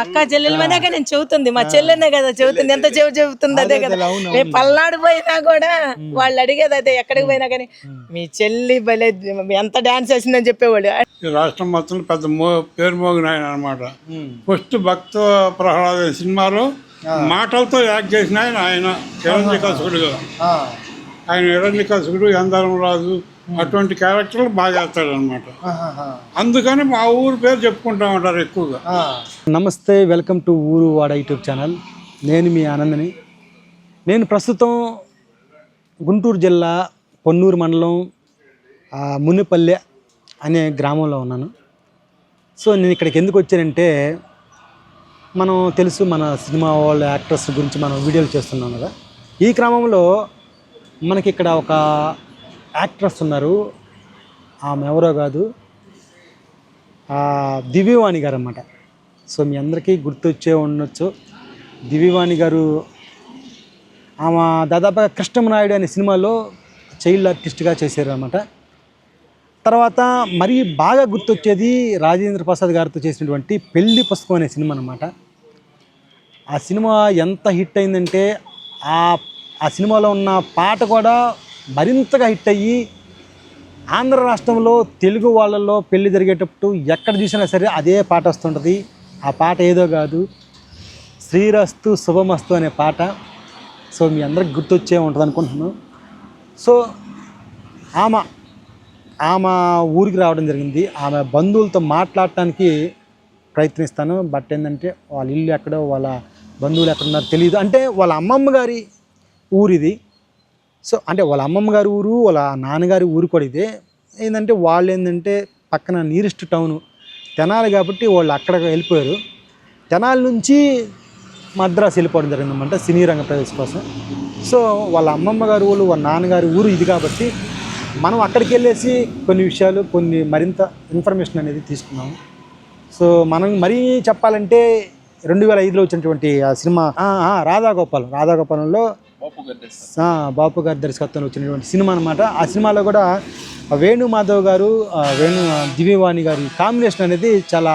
అక్క చెల్లెల మధ్యగా నేను చెబుతుంది. మా చెల్లెనే కదా చెబుతుంది. ఎంత చెవు చెబుతుంది అదే కదా. మేము పల్నాడు పోయినా కూడా వాళ్ళు అడిగేది అదే ఎక్కడికి పోయినా కానీ మీ చెల్లి భలే ఎంత డాన్స్ వేసిందని చెప్పేవాళ్ళు. రాష్ట్రం మొత్తం పెద్ద మో పేరు మోగిన ఆయన అనమాట ఫస్ట్ భక్త ప్రహ్లాద సినిమాలో మాటలతో యాక్ట్ చేసిన ఆయన ఆయన హిరణ్యకసుకుడుగా ఆయన హిరణ్యకసుకుడు ఎందరం రాజు అటువంటి క్యారెక్టర్లు బాగా వేస్తాడు అనమాట అందుకని మా ఊరు పేరు చెప్పుకుంటా ఉంటారు ఎక్కువగా. నమస్తే వెల్కమ్ టు ఊరు వాడ యూట్యూబ్ ఛానల్. నేను మీ ఆనందని. నేను ప్రస్తుతం గుంటూరు జిల్లా పొన్నూరు మండలం ఆ, మునిపల్లె అనే గ్రామంలో ఉన్నాను. సో నేను ఇక్కడికి ఎందుకు వచ్చానంటే మనం తెలుసు మన సినిమా వాళ్ళ యాక్టర్స్ గురించి మనం వీడియోలు చేస్తున్నాం కదా. ఈ క్రమంలో మనకి ఇక్కడ ఒక యాక్ట్రెస్ ఉన్నారు. ఆమె ఎవరో కాదు. దివ్యవాణి గారు అన్నమాట సో మీ అందరికీ గుర్తొచ్చే ఉండొచ్చు. దివ్యవాణి గారు ఆమె దాదాపుగా కృష్ణమనాయుడు అనే సినిమాలో చైల్డ్ ఆర్టిస్ట్గా చేశారు అనమాట తర్వాత మరీ బాగా గుర్తొచ్చేది రాజేంద్ర ప్రసాద్ గారితో చేసినటువంటి పెళ్ళి పుస్తకం అనే సినిమా అనమాట ఆ సినిమా ఎంత హిట్ అయిందంటే ఆ ఆ సినిమాలో ఉన్న పాట కూడా మరింతగా హిట్ అయ్యి ఆంధ్ర రాష్ట్రంలో తెలుగు వాళ్ళల్లో పెళ్ళి జరిగేటప్పుడు ఎక్కడ చూసినా సరే అదే పాట వస్తుంటుంది. ఆ పాట ఏదో కాదు. శ్రీరస్తు శుభమస్తు అనే పాట. సో మీ అందరికి గుర్తొచ్చే ఉంటుంది అనుకుంటున్నాను. సో ఆమె ఆమె ఊరికి రావడం జరిగింది. ఆమె బంధువులతో మాట్లాడటానికి ప్రయత్నిస్తాను. బట్ ఏంటంటే వాళ్ళ ఇల్లు ఎక్కడో వాళ్ళ బంధువులు ఎక్కడున్నారో తెలియదు అంటే వాళ్ళ అమ్మమ్మ గారి ఊరిది. సో అంటే వాళ్ళ అమ్మమ్మ గారి ఊరు వాళ్ళ నాన్నగారి ఊరు కూడా ఇదే. ఏంటంటే వాళ్ళు ఏంటంటే పక్కన నియరెస్ట్ టౌన్ తెనాలి కాబట్టి వాళ్ళు అక్కడ వెళ్ళిపోయారు. తెనాలి నుంచి మద్రాసు వెళ్ళిపోవడం జరిగిందన్నమాట సినీ రంగ ప్రవేశం కోసం. సో వాళ్ళ అమ్మమ్మ గారు వాళ్ళు వాళ్ళ నాన్నగారి ఊరు ఇది కాబట్టి మనం అక్కడికి వెళ్ళేసి కొన్ని విషయాలు కొన్ని మరింత ఇన్ఫర్మేషన్ అనేది తీసుకున్నాము సో మనం మరీ చెప్పాలంటే రెండు వేల ఐదులో వచ్చినటువంటి ఆ సినిమా రాధాగోపాలం రాధాగోపాలంలో బాపు గారి దర్శకత్వంలో వచ్చినటువంటి సినిమా అనమాట ఆ సినిమాలో కూడా వేణుమాధవ్ గారు వేణు దివ్యవాణి గారి కాంబినేషన్ అనేది చాలా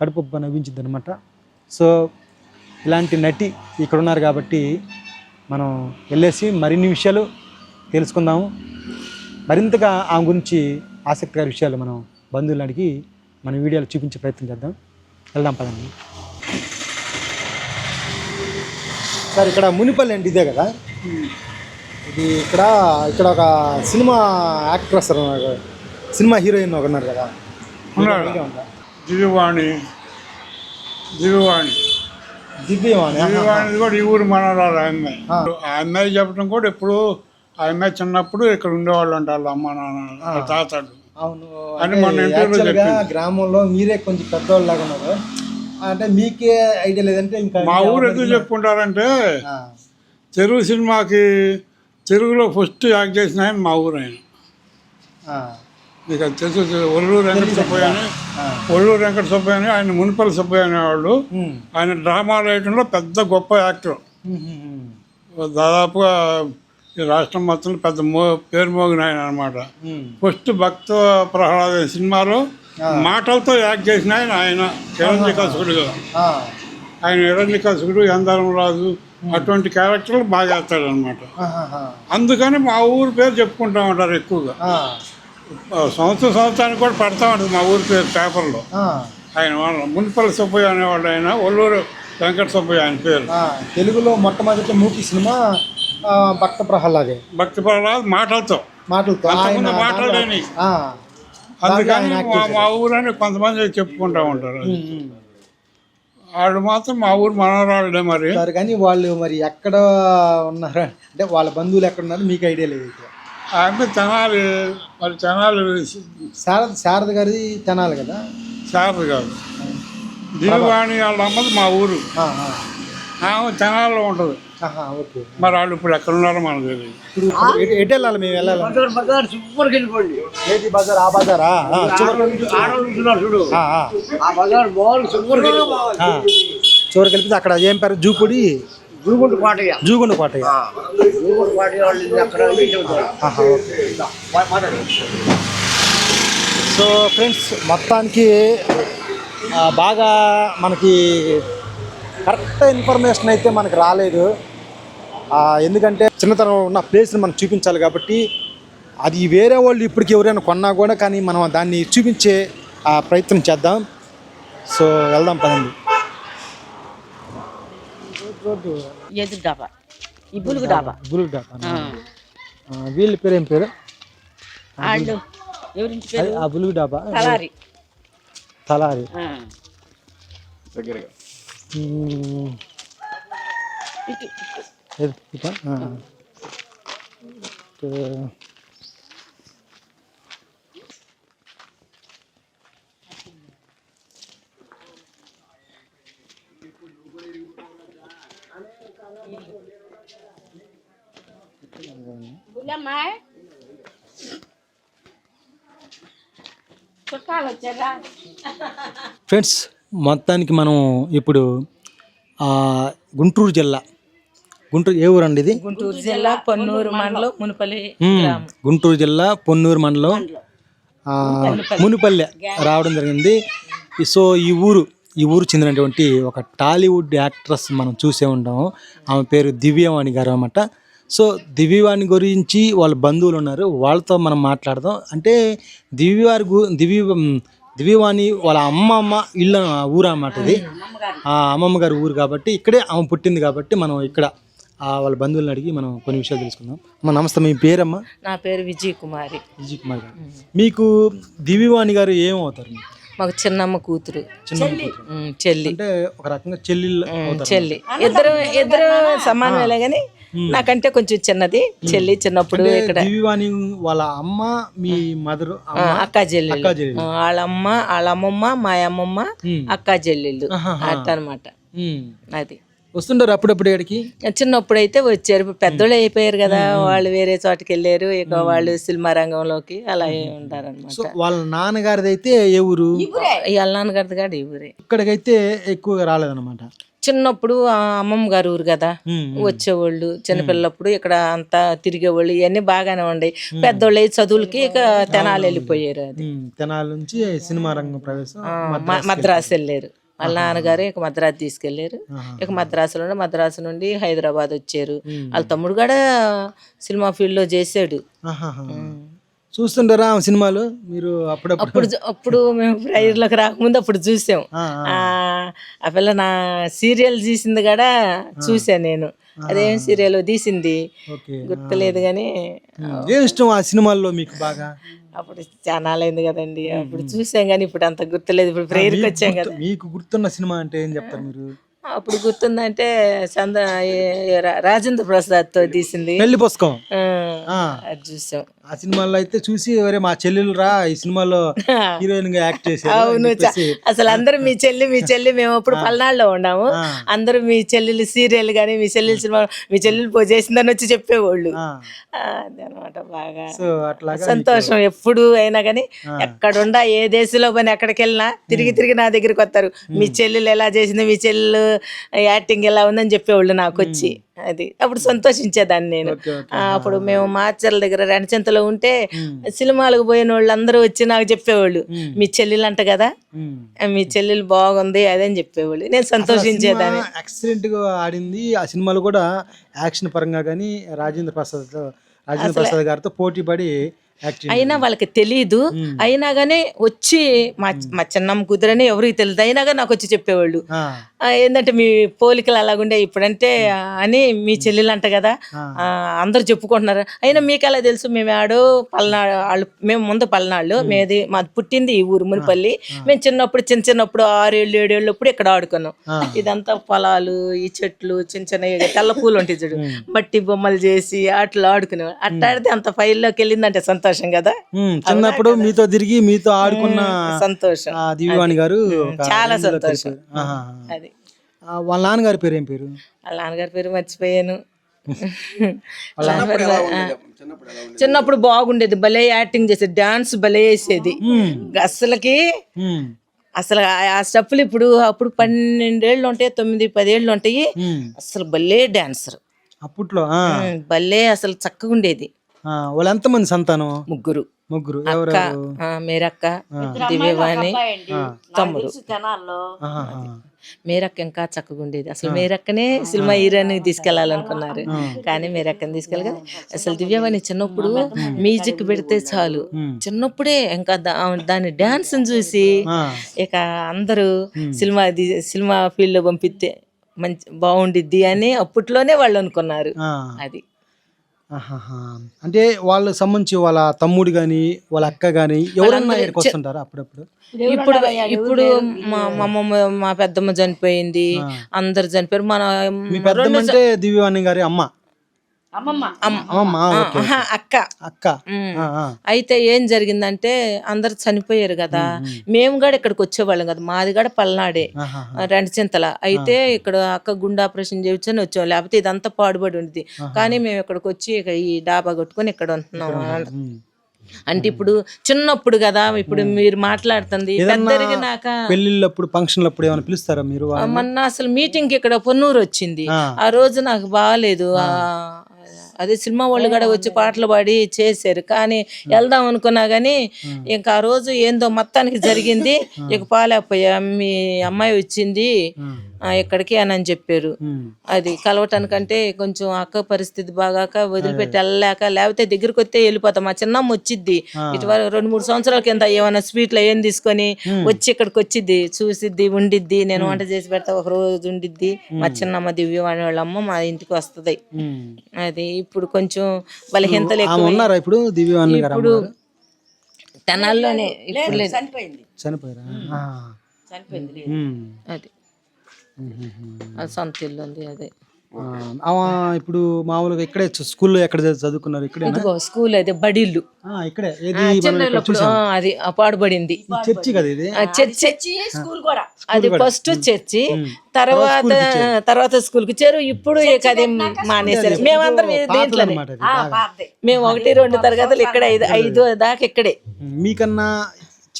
కడుపు నవ్వించింది అనమాట సో ఇలాంటి నటి ఇక్కడ ఉన్నారు కాబట్టి మనం వెళ్ళేసి మరిన్ని విషయాలు తెలుసుకుందాము. మరింతగా ఆమె గురించి ఆసక్తికర విషయాలు మనం బంధువులు అడిగి మన వీడియోలు చూపించే ప్రయత్నం చేద్దాం. వెళ్దాం పదండి. సార్ ఇక్కడ మునిపల్లి అంటే ఇదే కదా ఇది ఇక్కడ ఇక్కడ ఒక సినిమా యాక్ట్రెస్ ఉన్నారు. సినిమా హీరోయిన్ ఒక ఉన్నారు కదా ఉన్నాడు? దివ్యవాణి దివ్యవాణి దివ్యవాణి. దివ్యవాణి కూడా ఈ ఊరు మనరాలు ఆ అమ్మాయి ఆ. అమ్మాయి చెప్పడం కూడా ఇప్పుడు ఆ అమ్మాయి చిన్నప్పుడు ఇక్కడ ఉండేవాళ్ళు అంటారు అమ్మ నాన్న తాతలు అవును అని చెప్పింది. గ్రామంలో మీరే కొంచెం పెద్దవాళ్ళు లాగా ఉన్నారు అంటే మీకే ఐడియా లేదంటే ఇంకా మా ఊరు ఎందుకు చెప్పుకుంటారంటే తెలుగు సినిమాకి తెలుగులో ఫస్ట్ యాక్ట్ చేసిన ఆయన మా ఊరు ఆయన. మీకు అది తెలుసు ఒల్లూరు వెంకట సుబ్బయ్య అని. ఒల్లూరు వెంకట సుబ్బయ్య అని ఆయన మున్పల్లి సుబ్బయ్య అనేవాళ్ళు. ఆయన డ్రామా వేయటంలో పెద్ద గొప్ప యాక్టర్. దాదాపుగా ఈ రాష్ట్రం మొత్తం పెద్ద మో పేరు మోగిన ఆయన అనమాట. ఫస్ట్ భక్త ప్రహ్లాద సినిమాలో మాటలతో యాక్ట్ చేసిన ఆయన ఆయన హిరణ్యకసుకుడుగా ఆ, ఆయన హిరణ్యకసుకుడు ఎందరం రాజు అటువంటి క్యారెక్టర్లు బాగా వేస్తాడు అనమాట ఆహాహా. అందుకని మా ఊరు పేరు చెప్పుకుంటా ఉంటారు ఎక్కువగా. సంవత్సరం సంవత్సరానికి కూడా పడతా ఉంటుంది మా ఊరి పేరు పేపర్లో. ఆయన వాళ్ళ మున్పల్లి సుబ్బయ్య అనేవాళ్ళు ఆయన ఒల్లూరు వెంకట సుబ్బయ్య ఆయన పేరు. తెలుగులో మొట్టమొదటి మూకీ సినిమా భక్త ప్రహ్లాదే భక్తి ప్రహ్లాద్ మాటలతో. మాటలతో. అంతకుముందు ఆయన మాటలు లేని. ఆ, అందుకని మా ఊరని కొంతమంది చెప్పుకుంటా ఉంటారు. వాళ్ళు మాత్రం మా ఊరు మనవరాళ్ళే మరి. సరే కానీ వాళ్ళు మరి ఎక్కడ ఉన్నారు? అంటే వాళ్ళ బంధువులు ఎక్కడ ఉన్నారు? మీకు ఐడియా లేదు. ఆమె తెనాలి మరి తెనాలి శారద శారద గారి తినాలి కదా? శారద కాదు దిగువాణి వాళ్ళ అమ్మది మా ఊరు. ఆమె తెనాలిలో ఉంటుంది. మరి వాళ్ళు ఇప్పుడు ఎక్కడ ఉన్నారో మనకు తెలియదు. ఇప్పుడు ఇప్పుడు ఎటు- ఎటు వెళ్ళాలి మేము వెళ్ళాలి? సూపర్కి వెళ్ళిపోండి. ఏది బజార్? ఆ బజారా? ఆ, చివరి ఆడవాళ్ళు ఉంటున్నారు చూడు. ఆ, ఆ, ఆ బజార్ బాల్ సూపర్కి వెళ్ళిపోవాలి. ఆ. చివరికి వెళ్తే అక్కడ ఏం పేరు? జూపుడి? జూగుండ కోటయ్య. వాళ్ళు అక్కడ ఇది చెబుతారు. ఆహా, ఓకే. సో ఫ్రెండ్స్ మొత్తానికి ఆ, బాగా మనకి కరెక్ట్ ఇన్ఫర్మేషన్ అయితే మనకి రాలేదు. ఎందుకంటే చిన్నతనం ఉన్న ప్లేస్ని మనం చూపించాలి కాబట్టి అది వేరే వాళ్ళు ఇప్పటికి ఎవరైనా కొన్నా కూడా కానీ మనం దాన్ని చూపించే ఆ ప్రయత్నం చేద్దాం. సో వెళ్దాం పదండి. ఎదురు డాబా. ఈ బులుగు డాబా. గురు వీళ్ళ పేరు ఏం పేరు? వాళ్ళు ఎవరింటి అది పేరు? ఆ బులుగు డాబా. తలారి. తలారి. ఇటు. ఫ్రెండ్స్ మొత్తానికి మనం ఇప్పుడు ఆ, గుంటూరు జిల్లా గుంటూరు ఏ ఊరండి ఇది? గుంటూరు జిల్లా పొన్నూరు మండలం మునుపల్లి. గుంటూరు జిల్లా పొన్నూరు మండలం ఆ, మునిపల్లె. రావడం జరిగింది. ఈ- సో ఈ ఊరు ఈ ఊరు చెందినటువంటి ఒక టాలీవుడ్ యాక్ట్రెస్ మనం చూసే ఉంటాము ఆమె పేరు దివ్యవాణి గారు అన్నమాట. సో దివ్యవాణి గురించి వాళ్ళ బంధువులు ఉన్నారు. వాళ్ళతో మనం మాట్లాడదాం. అంటే దివ్యవారి గు దివ్య దివ్యవాణి వాళ్ళ అమ్మమ్మ ఇల్లు ఊరు అన్నమాట ఇది. ఆ అమ్మమ్మ గారి ఊరు కాబట్టి ఇక్కడే ఆమె పుట్టింది కాబట్టి మనం ఇక్కడ వాళ్ళ బంధువులను అడిగి మనం కొన్ని విషయాలు తెలుసుకుందాం. అమ్మ నమస్తే మీ పేరమ్మా? నా పేరు విజయ్ కుమారి విజయ్ కుమార్ గారు. మీకు దివ్యవాణి గారు ఏమవుతారు? మీకు? మాకు చిన్నమ్మ కూతురు. చెల్లి. అంటే ఒక రకంగా అవుతారు చెల్లి. ఇద్దరు ఇద్దరు సమానమేలే కానీ నాకంటే కొంచెం చిన్నది. చెల్లి చిన్నప్పుడు ఇక్కడ వాళ్ళ అమ్మ మీ మదర్ అక్క చెల్లెళ్ళు. ఆ, వాళ్ళ అమ్మ వాళ్ళ అమ్మమ్మ మా అమ్మమ్మ అక్క చెల్లెళ్ళు. అట్ట అనమాట అది. వస్తుంటారు అప్పుడప్పుడు ఇక్కడికి చిన్నప్పుడు అయితే వచ్చారు. పెద్దోళ్ళు అయిపోయారు కదా వాళ్ళు వేరే చోటకి వెళ్ళారు ఇక వాళ్ళు సినిమా రంగంలోకి అలా ఉంటారనమాట సో వాళ్ళ నాన్నగారిది అయితే ఏ ఊరు? వాళ్ళ నాన్నగారిది కాదు ఈ ఊరే ఇక్కడికైతే ఎక్కువగా రాలేదన్నమాట. చిన్నప్పుడు అమ్మమ్మ గారు ఊరు కదా వచ్చేవాళ్ళు. చిన్నపిల్లప్పుడు ఇక్కడ అంతా తిరిగేవాళ్ళు. ఇవన్నీ బాగానే ఉండేవి. పెద్దోళ్ళు చదువులకి ఇక తెనాలి వెళ్ళిపోయారు అది. తెనాలి నుంచి సినిమా రంగం ప్రవేశం మద్రాసు వెళ్ళారు. వాళ్ళ నాన్నగారు ఇక మద్రాసు తీసుకెళ్ళారు ఇక మద్రాసులో మద్రాసు నుండి హైదరాబాద్ వచ్చారు. వాళ్ళ తమ్ముడు కూడా సినిమా ఫీల్డ్లో చేసాడు. చూస్తుంటారా ఆ సినిమాలు? మీరు అప్పుడు చూ- అప్పుడు మేము ప్రైర్లోకి రాకముందు అప్పుడు చూసాం. ఆ, పిల్ల నా సీరియల్ తీసింది కూడా చూసాను నేను. అదేం సీరియల్ తీసింది? గుర్తులేదు కానీ ఏం ఇష్టం ఆ సినిమాల్లో మీకు బాగా? అప్పుడు చాలా అయింది కదండి. అప్పుడు చూసాం కానీ ఇప్పుడు అంత గుర్తులేదు. ఇప్పుడు ప్రేయర్కి వచ్చాం కదా. మీకు గుర్తున్న సినిమా అంటే ఏం చెప్తారు మీరు? అప్పుడు గుర్తుందంటే చంద రాజేంద్ర ప్రసాద్తో తీసింది. పెళ్ళి పుస్తకం. అది చూసాం. ఆ సినిమాలో అయితే చూసి ఎవరే మా చెల్లెలు రా ఈ సినిమాలో హీరోయిన్గా యాక్ట్ చేశారు అవును అసలు అందరూ మీ చెల్లి మీ చెల్లి మేము అప్పుడు పల్నాడులో ఉన్నాము. అందరూ మీ చెల్లెలు సీరియల్ కానీ మీ చెల్లెలు సినిమా మీ చెల్లెలు పో చేసిందని వచ్చి చెప్పేవాళ్ళు. అదనమాట బాగా. సంతోషం ఎప్పుడు అయినా కానీ ఎక్కడుండా ఏ దేశంలో పని ఎక్కడికి వెళ్ళినా తిరిగి తిరిగి నా దగ్గరికి వస్తారు. మీ చెల్లెలు ఎలా చేసింది మీ చెల్లెలు యాక్టింగ్ ఎలా ఉందని చెప్పేవాళ్ళు నాకు వచ్చి. అది. అప్పుడు సంతోషించేదాన్ని నేను. అప్పుడు మేము మార్చర్ల దగ్గర రెండచెంతలో ఉంటే సినిమాలకు పోయిన వాళ్ళు అందరూ వచ్చి నాకు చెప్పేవాళ్ళు మీ చెల్లెలు అంట కదా మీ చెల్లెలు బాగుంది అదని చెప్పేవాళ్ళు. నేను సంతోషించేదాన్ని. ఎక్సలెంట్గా ఆడింది. ఆ సినిమాలో కూడా యాక్షన్ పరంగా కానీ రాజేంద్ర ప్రసాద్ రాజేంద్ర ప్రసాద్ గారితో పోటీ పడి అయినా వాళ్ళకి తెలియదు అయినా కానీ వచ్చి మా మా చిన్నమ్మ కూతురని ఎవరికి తెలియదు అయినా కానీ నాకు వచ్చి చెప్పేవాళ్ళు. ఏంటంటే మీ పోలికలు అలాగుండే ఇప్పుడంటే ఆ, అని మీ చెల్లెలు అంట కదా. అందరూ చెప్పుకుంటున్నారు. అయినా మీకు ఎలా తెలుసు? మేము ఆడో పల్నాడు వాళ్ళు మేము ముందు పల్నాళ్ళు. మేది మాది పుట్టింది ఈ ఊరు మునిపల్లి. మేము చిన్నప్పుడు చిన్న చిన్నప్పుడు ఆరేళ్ళు ఏడేళ్ళు అప్పుడు ఇక్కడ ఆడుకున్నాం. ఇదంతా పొలాలు ఈ చెట్లు చిన్న చిన్న తెల్ల పూలు ఉంటాయి చూడు. మట్టి బొమ్మలు చేసి అట్లా ఆడుకునేవాళ్ళు. అట్లా ఆడితే అంత ఫైల్లోకి వెళ్ళిందంటే సంతోషం. కదా? చిన్నప్పుడు మీతో తిరిగి మీతో ఆడుకున్న సంతోషం. ఆ దివ్యవాణి గారు చాలా సంతోషం. అది. వాళ్ళ నాన్నగారి పేరు ఏం పేరు? వాళ్ళ నాన్నగారి పేరు మర్చిపోయాను. చిన్నప్పుడు బాగుండేది. భలే యాక్టింగ్ చేసేది డాన్స్ భలే వేసేది అసలుకి అసలు ఆ- స్టెప్పులు ఇప్పుడు అప్పుడు పన్నెండేళ్ళు ఉంటాయి తొమ్మిది పదేళ్ళు ఉంటాయి. అసలు భలే డాన్సర్. అప్పట్లో భలే అసలు చక్కగా ఉండేది. వాళ్ళు ఎంతమంది సంతానం? ముగ్గురు. ముగ్గురు. ఆ, మేరక్క దివ్యవాణి తమ్ముడు. మేరక్క ఇంకా చక్కగా ఉండేది. అసలు మేరక్కనే సినిమా హీరోని తీసుకెళ్ళాలనుకున్నారు. కానీ మేరక్కని తీసుకెళ్ళి అసలు దివ్యవాణి చిన్నప్పుడు మ్యూజిక్ పెడితే చాలు. చిన్నప్పుడే ఇంకా దాని డాన్స్ చూసి. ఇక అందరూ సినిమా సినిమా ఫీల్డ్లో పంపిస్తే మంచి బాగుండిద్ది అని అప్పట్లోనే వాళ్ళు అనుకున్నారు. అది. ఆహాహా. అంటే వాళ్ళకి సంబంధించి వాళ్ళ తమ్ముడు గాని వాళ్ళ అక్క గాని ఎవరన్నా ఇక్కడికి వస్తుంటారా అప్పుడప్పుడు? ఇప్పుడు ఇప్పుడు మా మా అమ్మమ్మ మా పెద్దమ్మ చనిపోయింది అందరు చనిపోయారు. మన మీ పెద్దమ్మ అంటే దివ్యవాణి గారి అమ్మ అమ్మమ్మ అమ్మమ్మ ఓకే ఆహా, అక్క. అక్క. అయితే ఏం జరిగిందంటే అందరు చనిపోయారు కదా. మేము కూడా ఇక్కడికి వచ్చేవాళ్ళం కదా. మాది కూడా పల్నాడే ఆహా. ఆ, రెండు చింతల. అయితే ఇక్కడ అక్క గుండె ఆపరేషన్ చేయించని వచ్చాం లేకపోతే ఇదంతా పాడుబడి ఉంది కానీ మేము ఇక్కడికి వచ్చి ఈ డాబా కొట్టుకొని ఇక్కడ ఉంటున్నాం. అంటే ఇప్పుడు చిన్నప్పుడు కదా ఇప్పుడు మీరు మాట్లాడుతుంది. పెద్దరిగినాక పెళ్ళిళ్ళప్పుడు ఫంక్షన్లప్పుడు ఏమైనా పిలుస్తారా మీరు? మొన్న అసలు మీటింగ్కి ఇక్కడ పొన్నూరు వచ్చింది. ఆ. రోజు నాకు బాగాలేదు ఆ, అదే సినిమా వాళ్ళు కూడా వచ్చి పాటలు పాడి చేశారు. కానీ వెళ్దాం అనుకున్నా గానీ ఇంకా ఆ రోజు ఏందో మొత్తానికి జరిగింది. ఇక పాలేకపోయా. మీ అమ్మాయి వచ్చింది. ఆ, ఇక్కడికి అని అని చెప్పారు. అది కలవటానికంటే కొంచెం అక్క పరిస్థితి బాగాక వదిలిపెట్టి వెళ్ళలేక లేకపోతే దగ్గరికి వస్తే వెళ్ళిపోతాం. మా చిన్నమ్మ వచ్చిద్ది. ఇటువరకు రెండు మూడు సంవత్సరాల కింద ఏమైనా స్వీట్లు ఏం తీసుకొని వచ్చి ఇక్కడికి వచ్చిద్ది. చూసిద్ది ఉండిద్ది నేను వంట చేసి పెడతా ఒక రోజు ఉండిద్ది. మా చిన్నమ్మ దివ్యవాణి వాళ్ళ అమ్మ మా ఇంటికి వస్తుంది. అది ఇప్పుడు కొంచెం బలహీనతలు ఎక్కువ ఉన్నారా ఇప్పుడు ఇప్పుడు? తెనాల్లోనే ఇప్పుడు లేదు. చనిపోయారా? ఆ. చనిపోయింది. అది. అది సొంత ఇల్లు ఉంది అదే. ఇప్పుడు మామూలుగా ఇక్కడే చ- స్కూల్లో ఎక్కడ చదువుకున్నారు? ఇక్కడే ఇదిగో స్కూల్ అదే బడిల్లు. ఇక్కడే. అది పాడుబడింది. చర్చి కదా ఇది? ఆ చర్చి. స్కూల్ కూడా? అది ఫస్ట్ చర్చి. తర్వాత తర్వాత స్కూల్కి చేరు. ఇప్పుడు అది మానేశారు. మేమందరం దీంట్లోనే. మేము ఒకటి రెండు తరగతులు ఇక్కడ ఐదు ఐదు దాకా ఇక్కడే. మీకన్నా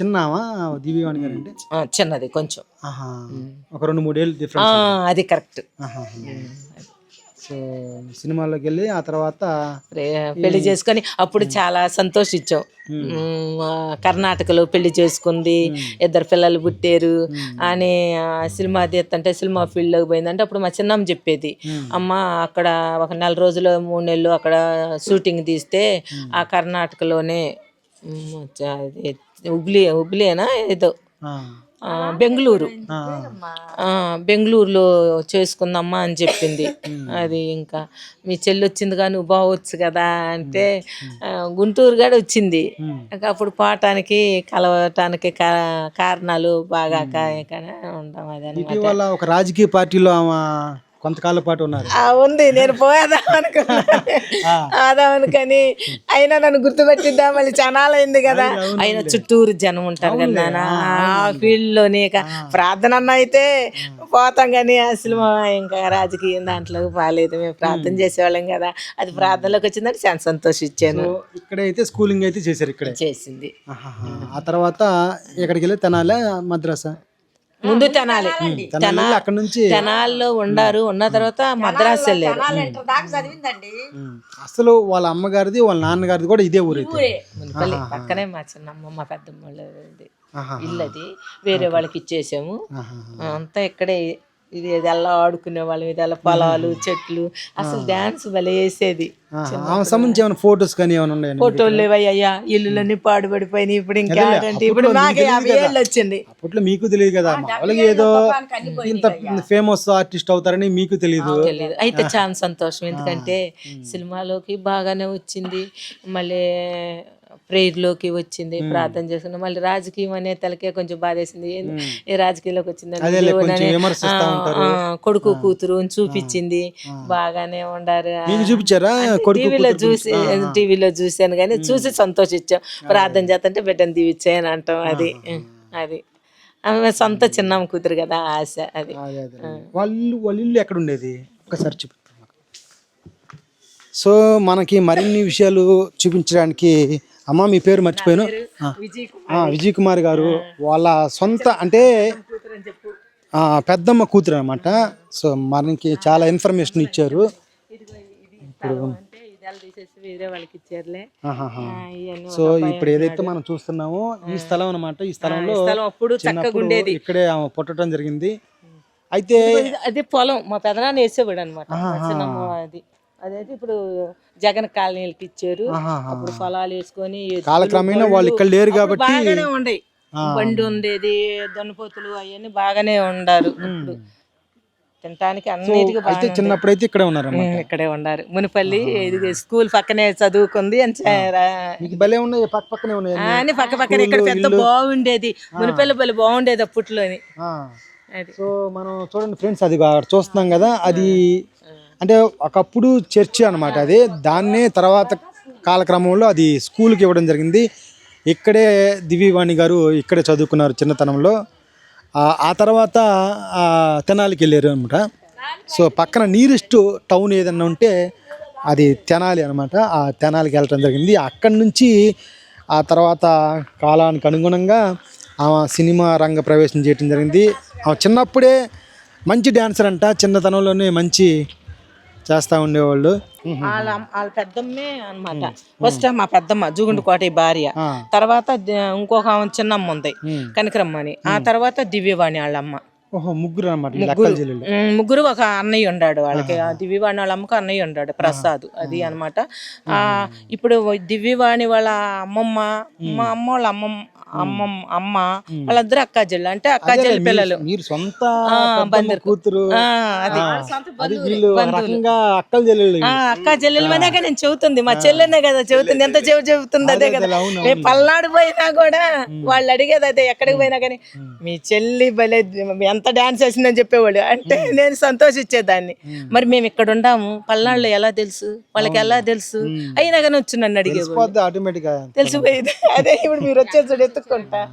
చిన్నావా దివ్యవాణి గారు అంటే? ఆ, చిన్నది కొంచెం. ఆహా. ఒక రెండు మూడేళ్ళు ఆ, డిఫరెన్స్ అది కరెక్ట్ ఆహా. సో సినిమాల్లోకి వెళ్ళి ఆ తర్వాత పెళ్ళి చేసుకొని అప్పుడు చాలా సంతోషించాం. మ్మ్, ఆ, కర్ణాటకలో పెళ్ళి చేసుకుంది ఇద్దరు పిల్లలు పుట్టారు అని ఆ, సినిమా తీస్తుంటే సినిమా ఫీల్డ్లోకి పోయిందంటే అప్పుడు మా చిన్నమ్మ చెప్పేది అమ్మ అక్కడ ఒక నెల రోజులు మూడు నెలలు అక్కడ షూటింగ్ తీస్తే ఆ కర్ణాటకలోనే మ్మ్, చ- అది హుబ్లీ హుబ్లీనా ఏదో? బెంగళూరు. బెంగళూరులో చేసుకుందమ్మా అని చెప్పింది. అది ఇంకా మీ చెల్లి వచ్చింది కానీ నువ్వు బావచ్చు కదా అంటే గుంటూరు కూడా వచ్చింది. ఇంకా అప్పుడు పోవటానికి కలవటానికి కారణాలు బాగా ఉంటాం అది ఒక రాజకీయ పార్టీలో కొంతకాల పాటు ఉన్నారు. ఆ, ఉంది. నేను పోయేదాం అనుకున్నా. ఆదాం అనుకని అయినా నన్ను గుర్తుపెట్టిద్దాం? మళ్ళీ చనాలైంది కదా. అయినా చుట్టూరు జనం ఉంటారు కదా ఆ ఫీల్డ్లోనే ఇక ప్రార్థన అన్న అయితే పోతాం కానీ అసలు మా ఇంకా రాజకీయం దాంట్లో బాగాలేదు మేము ప్రార్థన చేసేవాళ్ళం కదా. అది ప్రార్థనలోకి వచ్చిందంటే చాలా సంతోషించాను ఇక్కడైతే స్కూలింగ్ అయితే చేశారు ఇక్కడే. చేసింది. ఆ తర్వాత ఇక్కడికి వెళ్ళి తెనాలి మద్రాసా? ముందు తెనాలి. తెనాలి అక్కడ నుంచి తెనాల్లో ఉండారు ఉన్న తర్వాత మద్రాసు వెళ్ళారు. అసలు వాళ్ళ అమ్మగారిది వాళ్ళ నాన్నగారిది కూడా ఇదే ఊరైతే మునిపల్లి పక్కనే మా చిన్నమ్మ మా పెద్దమ్మ. ఇల్లు అది వేరే వాళ్ళకి ఇచ్చేసాము. అంతా ఇక్కడే ఇది ఎలా ఆడుకునే వాళ్ళం ఇది ఎలా పొలాలు చెట్లు. అసలు డాన్స్ భలే వేసేది సంబంధించి ఏమైనా ఫోటోస్ కానీ ఏమైనా ఉన్నాయండి ఫోటోలు లేవయ్యా ఇల్లులన్నీ పాడుపడిపోయినాయి. ఇప్పుడు ఇంకా ఇప్పుడు నాకే యాభై ఏళ్ళు వచ్చింది అప్పట్లో మీకు తెలియదు కదా. మామూలుగా ఏదో ఇంత ఫేమస్ ఆర్టిస్ట్ అవుతారని మీకు తెలియదు. అయితే చాలా సంతోషం. ఎందుకంటే సినిమాలోకి బాగానే వచ్చింది. మళ్ళీ prayer లోకి వచ్చింది ప్రార్థన చేసుకుని మళ్ళీ రాజకీయం అనే తలకే కొంచెం బాధేసింది. ఏంది ఈ రాజకీయంలోకి వచ్చిందని. ఆ, కొడుకు కూతురు చూపించింది. బాగానే ఉండారు. చూపించారా? టీవీలో చూసి టీవీలో చూశాను కానీ చూసి సంతోషించాం. ప్రార్థన చేస్తుంటే బిడ్డను దీవిచ్చాయని అంటాం అది. అది. ఆమె సొంత చిన్నమ్మ కూతురు కదా ఆశ అది. వాళ్ళు వాళ్ళ ఎక్కడ ఉండేది ఒకసారి చూపిస్తాం సో మనకి మరిన్ని విషయాలు చూపించడానికి అమ్మ మీ పేరు మర్చిపోయాను. విజయ్ కుమార్ గారు వాళ్ళ సొంత అంటే ఆ, పెద్దమ్మ కూతురు అనమాట సో మనకి చాలా ఇన్ఫర్మేషన్ ఇచ్చారు. ఇప్పుడు సో ఇప్పుడు ఏదైతే. మనం చూస్తున్నామో ఈ స్థలం అన్నమాట. ఈ స్థలంలో ఇక్కడే పుట్టడం జరిగింది. అయితే అది పొలం. మా పెదనాన్న వేసేవాడు అనమాట అది. అదైతే ఇప్పుడు జగన్ కాలనీలకి ఇచ్చారు. అప్పుడు పొలాలు వేసుకొని కాలక్రమేణా వాళ్ళు ఇక్కడ లేరు కాబట్టి బాగానే బండి ఉండేది దొన్నపోతులు అవన్నీ బాగానే ఉండారు. తినటానికి అన్నిటికీ అయితే ఇక్కడే ఉన్నారమ్మా ఇక్కడే ఉండారు మునిపల్లి ఇది స్కూల్ పక్కనే చదువుకుంది అని భలే ఉన్నాయి పక్క పక్కనే ఉన్నాయి పక్క పక్కన ఇక్కడ పెద్ద బాగుండేది. మునిపల్లి బలి బాగుండేది అప్పట్లోని. సో మనం చూడండి ఫ్రెండ్స్ అది చూస్తున్నాం కదా అది అంటే ఒకప్పుడు చర్చి అనమాట అది. దాన్నే తర్వాత కాలక్రమంలో అది స్కూల్కి ఇవ్వడం జరిగింది. ఇక్కడే దివ్యవాణి గారు ఇక్కడే చదువుకున్నారు చిన్నతనంలో. ఆ- తర్వాత తెనాలికి వెళ్ళారు అనమాట సో పక్కన నీరెస్ట్ టౌన్ ఏదన్నా ఉంటే అది తెనాలి అనమాట ఆ తెనాలికి వెళ్ళటం జరిగింది. అక్కడి నుంచి ఆ తర్వాత కాలానికి అనుగుణంగా ఆమె సినిమా రంగ ప్రవేశం చేయడం జరిగింది. ఆమె చిన్నప్పుడే మంచి డ్యాన్సర్ అంట. చిన్నతనంలోనే మంచి చేస్తూ ఉండేవాళ్ళు. వాళ్ళ వాళ్ళ పెద్దమ్మే అన్నమాట. ఫస్ట్ మా పెద్దమ్మ జుగుండు కోటయ్య భార్య. తర్వాత ఇంకొక చిన్నమ్మ ఉంది ఉమ్. కనకరమ్మ అని ఆ తర్వాత దివ్యవాణి వాళ్ళ అమ్మ. ఓహో ముగ్గురు అనమాట ముగ్గురు. ఒక అన్నయ్య ఉన్నాడు వాళ్ళకి. ఆ దివ్యవాణి వాళ్ళ అమ్మకు అన్నయ్య ఉన్నాడు ప్రసాద్. అది అన్నమాట. ఆ ఇప్పుడు దివ్యవాణి వాళ్ళ అమ్మమ్మ మా అమ్మ వాళ్ళ అమ్మమ్మ. అమ్మమ్మ అమ్మ వాళ్ళిద్దరు అక్కా చెల్లి అంటే అక్కా చెల్లి పిల్లలు. మీరు సొంత బందరు. కూతురు. చెల్లెలు అక్క చెల్లెలు అనేక నేను చెబుతుంది. మా చెల్లెనే కదా చెబుతుంది. ఎంత చెవు చెబుతుంది అదే కదా. పల్నాడు పోయినా కూడా వాళ్ళు అడిగేది అదే ఎక్కడికి పోయినా కానీ మీ చెల్లి భలే ఎంత డాన్స్ వేసిందని చెప్పేవాళ్ళు. అంటే నేను సంతోషించేదాన్ని. మరి మేము ఇక్కడ ఉండాము. పల్నాడులో ఎలా తెలుసు? వాళ్ళకి ఎలా తెలుసు? అయినా కానీ వచ్చి నన్ను పోద్ది ఆటోమేటిక్ తెలిసిపోయేది. అదే ఇప్పుడు మీరు వచ్చేసాడు ఎత్తుకుంటా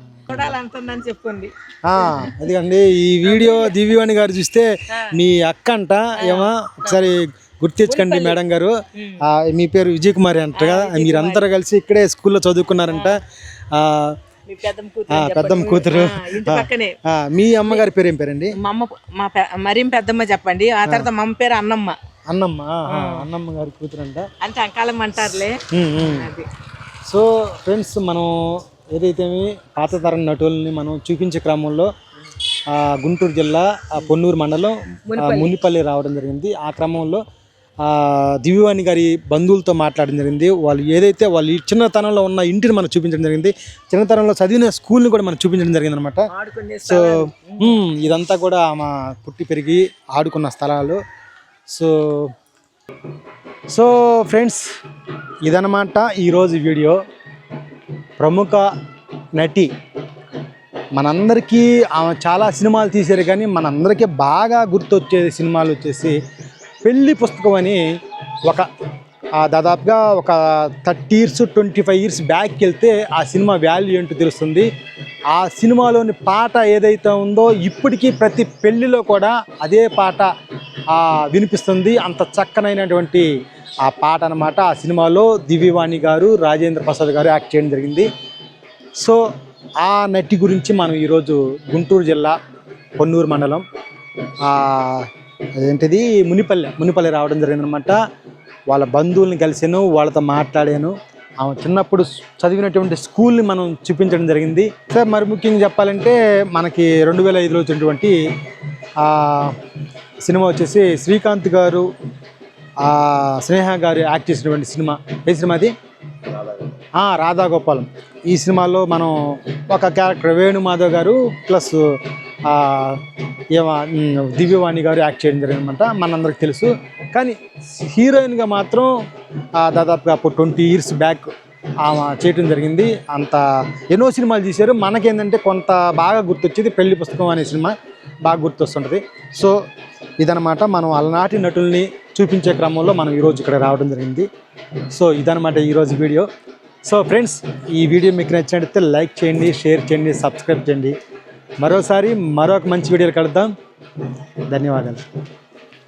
చెప్పండి. ఆ, అదిగండి ఈ వీడియో దివ్యవాణి గారు చూస్తే మీ అక్క అంట ఏమో ఒకసారి గుర్తు తెచ్చుకోండి మేడం గారు. ఆ, మీ పేరు విజయ్ కుమారి అంట కదా. మీరందరూ కలిసి ఇక్కడే స్కూల్లో చదువుకున్నారంట. పెద్దమ్మ కూతురు మీ అమ్మగారి పేరు ఏం పేరండి? మా అమ్మ మా మరీం పెద్దమ్మ చెప్పండి. ఆ తర్వాత మా అమ్మ పేరు అన్నమ్మ. అన్నమ్మ అన్నమ్మ గారి కూతురు అంట అంటే అంకాలం అంటారులే. సో ఫ్రెండ్స్ మనం ఏదైతే పాత తరం నటుల్ని మనం చూపించే క్రమంలో ఆ, గుంటూరు జిల్లా పొన్నూరు మండలం మునిపల్లి రావడం జరిగింది. ఆ క్రమంలో దివ్యవాణి గారి బంధువులతో మాట్లాడడం జరిగింది. వాళ్ళు ఏదైతే వాళ్ళు ఈ చిన్నతనంలో ఉన్న ఇంటిని మనం చూపించడం జరిగింది. చిన్నతనంలో చదివిన స్కూల్ని కూడా మనం చూపించడం జరిగింది అనమాట ఆడుకునే సో ఇదంతా కూడా ఆమె పుట్టి పెరిగి ఆడుకున్న స్థలాలు. సో సో ఫ్రెండ్స్ ఇదనమాట ఈరోజు వీడియో. ప్రముఖ నటి మనందరికీ ఆమె చాలా సినిమాలు తీశారు కానీ మనందరికీ బాగా గుర్తొచ్చే సినిమాలు వచ్చేసి పెళ్ళి పుస్తకం అని ఒక దాదాపుగా ఒక thirty years twenty five years బ్యాక్కి వెళ్తే ఆ సినిమా వాల్యూ ఏంటో తెలుస్తుంది. ఆ సినిమాలోని పాట ఏదైతే ఉందో ఇప్పటికీ ప్రతి పెళ్ళిలో కూడా అదే పాట వినిపిస్తుంది. అంత చక్కనైనటువంటి ఆ పాట అనమాట ఆ సినిమాలో దివ్యవాణి గారు రాజేంద్ర ప్రసాద్ గారు యాక్ట్ చేయడం జరిగింది. సో ఆ నటి గురించి మనం ఈరోజు గుంటూరు జిల్లా పొన్నూరు మండలం అదేంటిది? మునిపల్లె మునిపల్లె రావడం జరిగిందనమాట వాళ్ళ బంధువుల్ని కలిసాను వాళ్ళతో మాట్లాడాను. ఆమె చిన్నప్పుడు చదివినటువంటి స్కూల్ని మనం చూపించడం జరిగింది. సార్ మరి ముఖ్యంగా చెప్పాలంటే మనకి రెండు వేల ఐదులో వచ్చినటువంటి సినిమా వచ్చేసి శ్రీకాంత్ గారు స్నేహ గారు యాక్ట్ చేసినటువంటి సినిమా. ఏ సినిమా అది? రాధాగోపాలం. ఈ సినిమాలో మనం ఒక క్యారెక్టర్ వేణుమాధవ్ గారు ప్లస్ దివ్యవాణి గారు యాక్ట్ చేయడం జరిగిందనమాట మనందరికి తెలుసు. కానీ హీరోయిన్గా మాత్రం దాదాపుగా అప్పుడు ట్వంటీ ఇయర్స్ బ్యాక్ ఆమె చేయటం జరిగింది. అంత ఎన్నో సినిమాలు తీశారు. మనకేంటంటే కొంత బాగా గుర్తొచ్చేది పెళ్ళి పుస్తకం అనే సినిమా బాగా గుర్తొస్తుంటుంది. సో ఇదనమాట మనం అలనాటి నటుల్ని చూపించే క్రమంలో మనం ఈరోజు ఇక్కడ రావడం జరిగింది. సో ఇదనమాట ఈరోజు వీడియో. సో ఫ్రెండ్స్ ఈ వీడియో మీకు నచ్చినట్లయితే లైక్ చేయండి షేర్ చేయండి సబ్స్క్రైబ్ చేయండి. మరోసారి మరొక మంచి వీడియోలు కలుద్దాం. ధన్యవాదాలు.